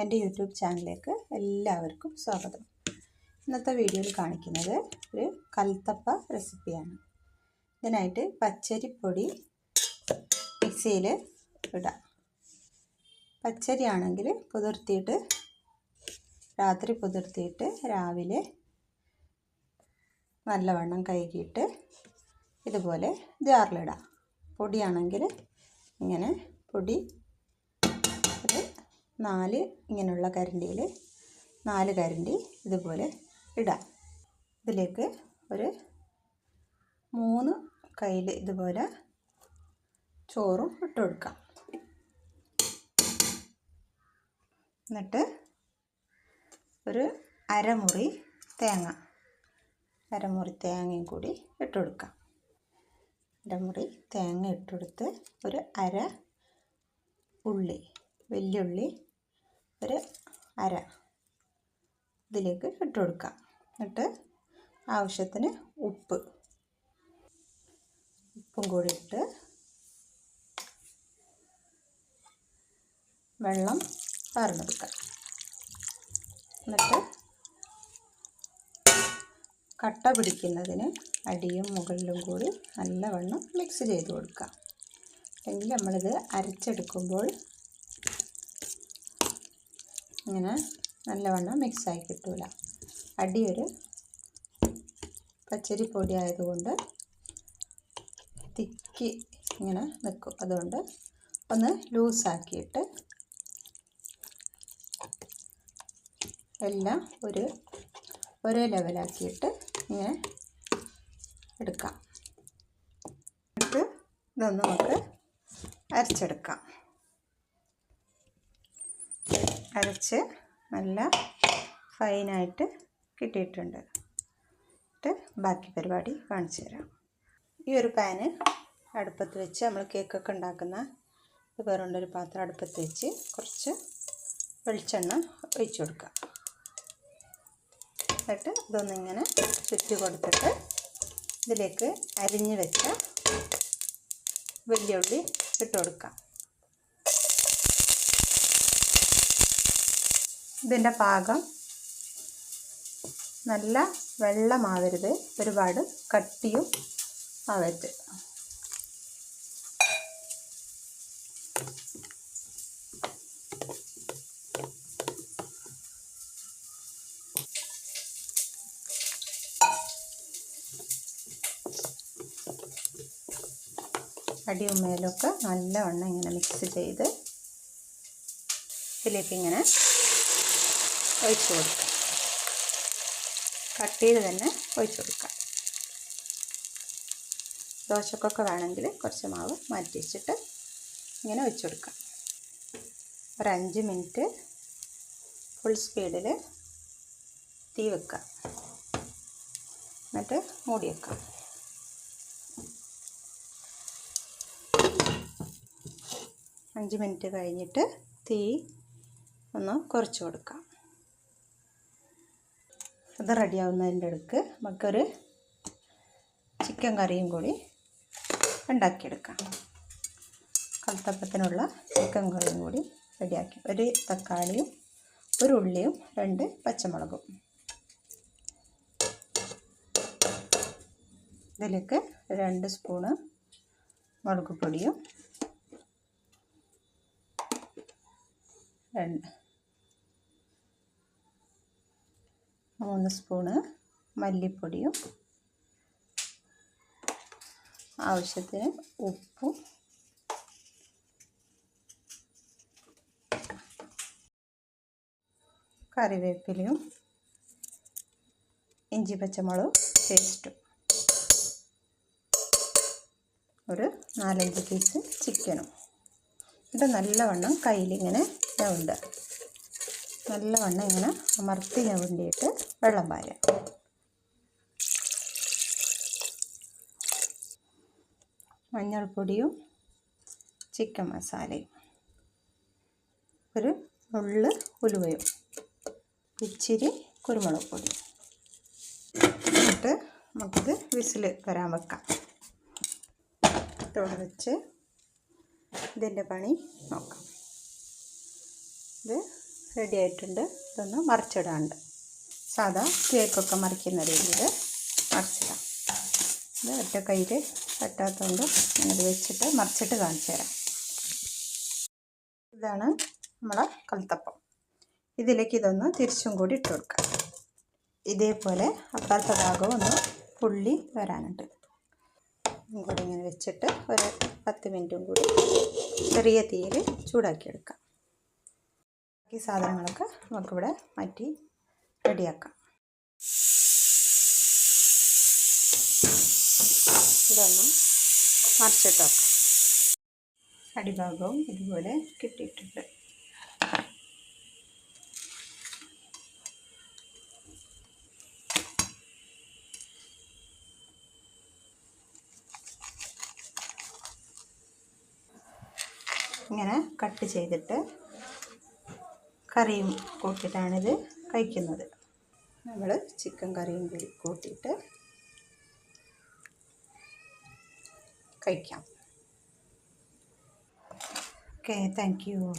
എന്റെ യൂട്യൂബ് ചാനലിലേക്ക് എല്ലാവർക്കും സ്വാഗതം. ഇന്നത്തെ വീഡിയോയിൽ കാണിക്കുന്നത് ഒരു കൽത്തപ്പ റെസിപ്പിയാണ്. ഇതിനായിട്ട് പച്ചരിപ്പൊടി മിക്സിയിൽ ഇടാം. പച്ചരിയാണെങ്കിൽ ആണെങ്കിൽ കുതിർത്തിയിട്ട് രാത്രി കുതിർത്തിയിട്ട് രാവിലെ നല്ലവണ്ണം കഴുകിയിട്ട് ഇതുപോലെ ജാറിലിടാം. പൊടിയാണെങ്കിൽ ഇങ്ങനെ പൊടി നാല് ഇങ്ങനെയുള്ള കരണ്ടിയിൽ നാല് കരണ്ടി ഇതുപോലെ ഇടാം. ഇതിലേക്ക് ഒരു മൂന്ന് കയ്യിൽ ഇതുപോലെ ചോറും ഇട്ട് കൊടുക്കാം. എന്നിട്ട് ഒരു അരമുറി തേങ്ങ അരമുറി തേങ്ങയും കൂടി ഇട്ട് കൊടുക്കാം. അരമുറി തേങ്ങ ഇട്ടെടുത്ത് ഒരു അര ഉള്ളി വെല്ലുള്ളി ഒരു അര ഇതിലേക്ക് ഇട്ട് കൊടുക്കുക എന്നിട്ട് ആവശ്യത്തിന് ഉപ്പ്. ഉപ്പും കൂടി ഇട്ട് വെള്ളം പാർന്നെടുക്കാം എന്നിട്ട് കട്ട പിടിക്കുന്നതിന് അടിയും മുകളിലും കൂടി നല്ലവണ്ണം മിക്സ് ചെയ്ത് കൊടുക്കുക അല്ലെങ്കിൽ നമ്മളിത് അരച്ചെടുക്കുമ്പോൾ ഇങ്ങനെ നല്ലവണ്ണം മിക്സായി കിട്ടൂല. അടിയൊരു പച്ചരി പൊടി ആയതുകൊണ്ട് തിക്കി ഇങ്ങനെ നിൽക്കും അതുകൊണ്ട് ഒന്ന് ലൂസാക്കിയിട്ട് എല്ലാം ഒരു ഒരേ ലെവലാക്കിയിട്ട് ഇങ്ങനെ എടുക്കാം. എന്നിട്ട് ഇതൊന്ന് നമുക്ക് അരച്ചെടുക്കാം. അരച്ച് നല്ല ഫൈനായിട്ട് കിട്ടിയിട്ടുണ്ട്. എന്നിട്ട് ബാക്കി പരിപാടി കാണിച്ചു തരാം. ഈ ഒരു പാന് അടുപ്പത്ത് വെച്ച് നമ്മൾ കേക്കൊക്കെ ഉണ്ടാക്കുന്ന വേറുണ്ടൊരു പാത്രം അടുപ്പത്ത് വെച്ച് കുറച്ച് വെളിച്ചെണ്ണ ഒഴിച്ചു കൊടുക്കുക. എന്നിട്ട് ഇതൊന്നിങ്ങനെ ചുറ്റി കൊടുത്തിട്ട് ഇതിലേക്ക് അരിഞ്ഞ് വെച്ച വലിയ ഉള്ളി ഇട്ട് കൊടുക്കാം ഇതിന്റെ പാകം നല്ല വെള്ളമാവരുത്. ഒരുപാട് കട്ടിയും ആവരുത്. അടിയും മേലൊക്കെ നല്ലവണ്ണം ഇങ്ങനെ മിക്സ് ചെയ്ത് ഇതിലേക്ക് ഇങ്ങനെ ഒഴിച്ചു കൊടുക്കാം. കട്ട് ചെയ്ത് തന്നെ ഒഴിച്ചു കൊടുക്കാം. ദോശക്കൊക്കെ വേണമെങ്കിൽ കുറച്ച് മാവ് മാറ്റി വെച്ചിട്ട് ഇങ്ങനെ ഒഴിച്ചു കൊടുക്കാം. ഒരു അഞ്ച് മിനിറ്റ് ഫുൾ സ്പീഡിൽ തീ വെക്കാം. എന്നിട്ട് മൂടി വെക്കാം. അഞ്ച് മിനിറ്റ് കഴിഞ്ഞിട്ട് തീ ഒന്ന് കുറച്ച് കൊടുക്കാം. അത് റെഡിയാവുന്നതിന്റെ അടുക്ക് നമുക്കൊരു ചിക്കൻ കറിയും കൂടി ഉണ്ടാക്കിയെടുക്കാം. കൽത്തപ്പത്തിനുള്ള ചിക്കൻ കറിയും കൂടി റെഡിയാക്കി. ഒരു തക്കാളിയും ഒരു ഉള്ളിയും രണ്ട് പച്ചമുളകും. ഇതിലേക്ക് രണ്ട് സ്പൂണ് മുളക് പൊടിയും രണ്ട് മൂന്ന് സ്പൂണ് മല്ലിപ്പൊടിയും ആവശ്യത്തിന് ഉപ്പും കറിവേപ്പിലയും ഇഞ്ചി പച്ചമുളകും പേസ്റ്റും. ഒരു നാലഞ്ച് പീസ് ചിക്കനും ഇത് നല്ലവണ്ണം കയ്യിലിങ്ങനെ ഞവുണ്ട് നല്ലവണ്ണം ഇങ്ങനെ അമർത്തി ഞവുണ്ടിയിട്ട് വെള്ളം പാരുക മഞ്ഞൾപ്പൊടിയും ചിക്കൻ മസാലയും. ഒരു ഉള്ള് ഉലുവയും. ഇച്ചിരി കുരുമുളക് പൊടി. എന്നിട്ട് നമുക്കിത് വിസിൽ വരാൻ വെക്കാം. ഇതോടെ ഇതിന്റെ പണി നോക്കാം. ഇത് റെഡി ആയിട്ടുണ്ട്. ഇതൊന്ന് മറിച്ചിടാണ്ട്. സാധാ കേക്കൊക്കെ മറിക്കുന്ന രീതിയിൽ മറിച്ചിടാം. ഇത് ഒറ്റ കയ്യിൽ പറ്റാത്തതുകൊണ്ട് ഞാനത് വെച്ചിട്ട് മറിച്ചിട്ട് കാണിച്ചു തരാം. ഇതാണ് നമ്മളെ കൽത്തപ്പം. ഇതിലേക്ക് ഇതൊന്ന് തിരിച്ചും കൂടി ഇട്ട് കൊടുക്കാം. ഇതേപോലെ അപ്പുറത്തെ ഭാഗം ഒന്ന് പുള്ളി വരാനുണ്ട്. കൂടി ഇങ്ങനെ വെച്ചിട്ട് ഒരു പത്ത് മിനിറ്റും കൂടി ചെറിയ തീയിൽ ചൂടാക്കിയെടുക്കാം ബാക്കി സാധനങ്ങളൊക്കെ നമുക്കിവിടെ മാറ്റി റെഡിയാക്കാം. ഇതൊന്ന് മറിച്ചിട്ട് വെക്കാം. അടിഭാഗവും ഇതുപോലെ കിട്ടിയിട്ടുണ്ട്. ഇങ്ങനെ കട്ട് ചെയ്തിട്ട് കറിയും കൂട്ടിയിട്ടാണിത് കഴിക്കുന്നത്. നമ്മൾ ചിക്കൻ കറിയും കൂടി കൂട്ടിയിട്ട് കഴിക്കാം. Okay thank you